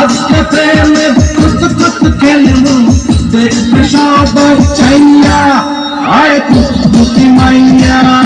আজকে প্রেমে কুত কুত খেলব। দেখবে সব চাইয়া আয় কুত মাইয়া।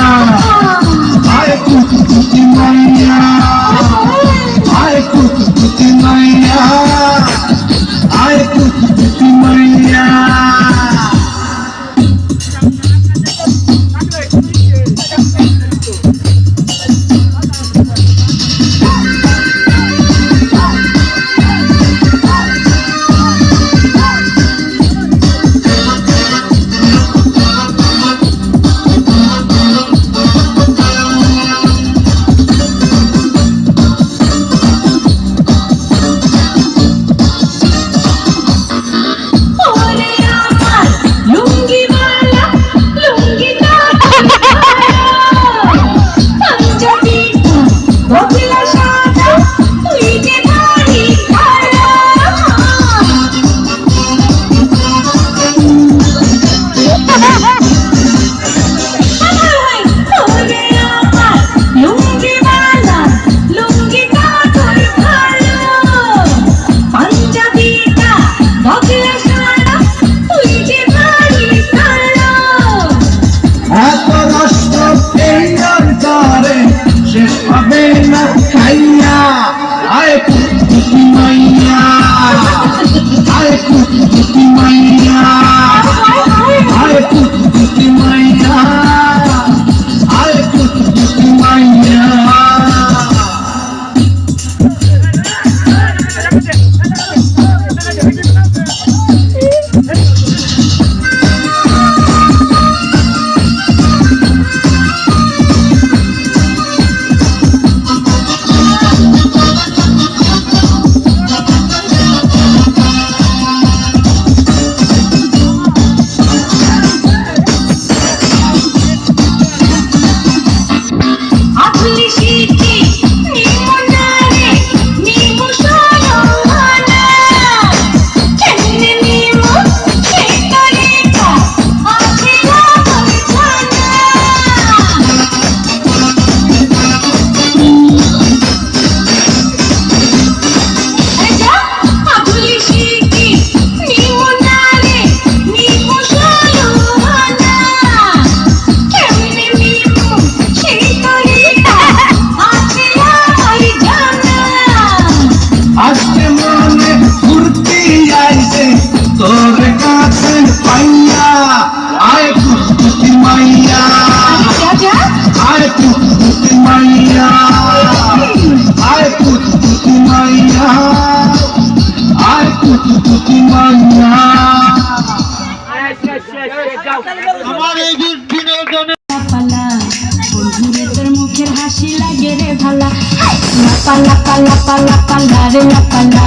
লাপা লাপা লারে লাপা লা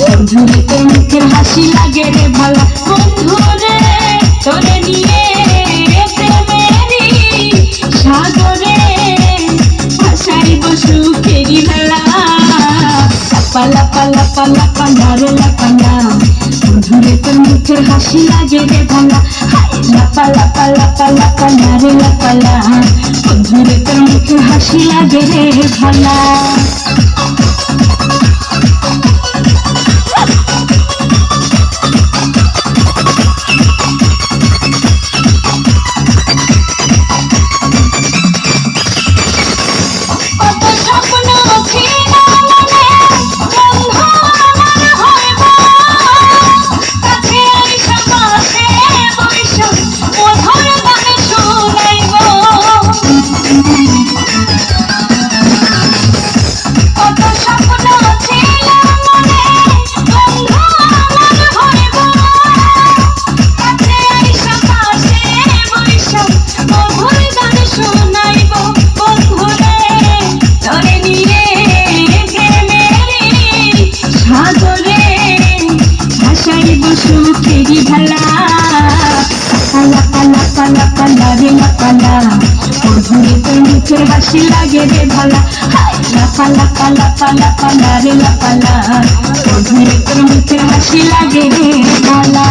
বন্ধুরে তো মুখের হাসি লাগে রে ভালা। বন্ধুরে তোরে নিয়ে সাগরে ভাসাইব সুখেরি ভেলা লাপা লাপা লাপা লাপা লারে লাপা লা বন্ধুরে তো মুখের হাসি লাগে রে ভালা। লাপা লাপা বন্ধুরে তোর মুখে হাসি লাগে রে ভালা। মুখের বাসি লাগে রে ভালা। লাপা লাপা লাপা লাপা লা রে লাপা লা তোর মুখের বাসি লাগে রে ভালা।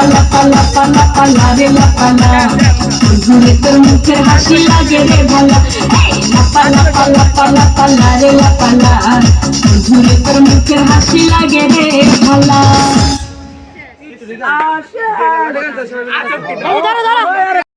পালা পালা পালা পালা রে লাপালা বন্ধুরে তোর মুখের হাসি লাগে রে ভালা এই লাপালা পালা পালা পালা রে লাপালা বন্ধুরে তোর মুখের হাসি লাগে রে ভালা এই ধরো ধরো